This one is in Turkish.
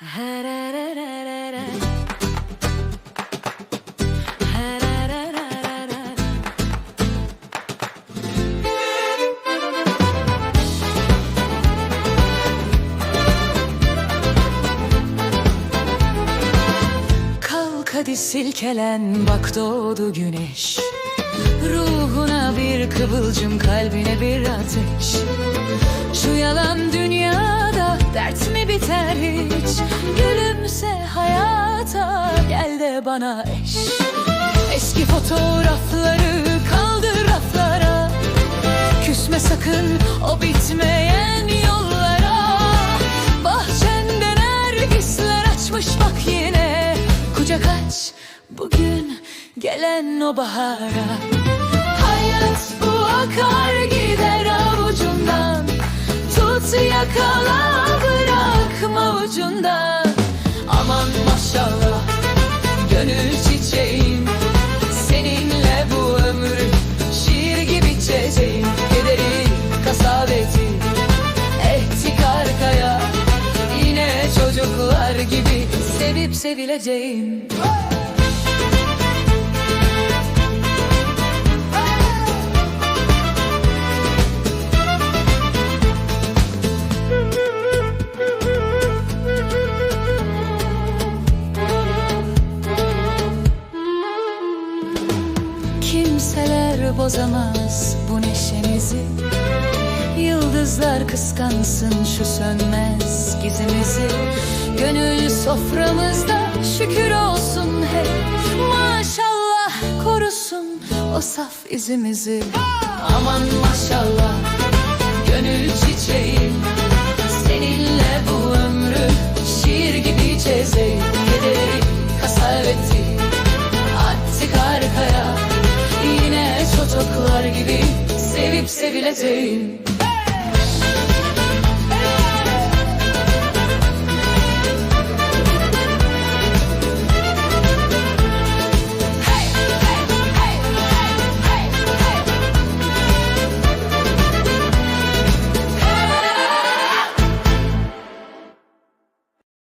Kalk hadi silkelen bak doğdu güneş. Ruhuna bir kıvılcım kalbine bir ateş. Şu yalan dünyada de bana eş. Eski fotoğrafları kaldır raflara. Küsme sakın o bitmeyen yollara. Bahçende nergisler açmış bak yine. Kucak aç bugün gelen o bahara. Hayat bu akar gider avucundan. Tut yakala bırakma ucundan gibi sevip sevileceğim. Kimseler bozamaz bu neşemizi. Yıldızlar kıskansın şu sönmez gizimizi Gönül soframızda şükür olsun hep. Maşallah korusun o saf izimizi Aman maşallah gönül çiçeğim Seninle bu ömrü şiir gibi içeceğim Kederi kasaveti attık arkaya. Yine çocuklar gibi sevip sevileceğim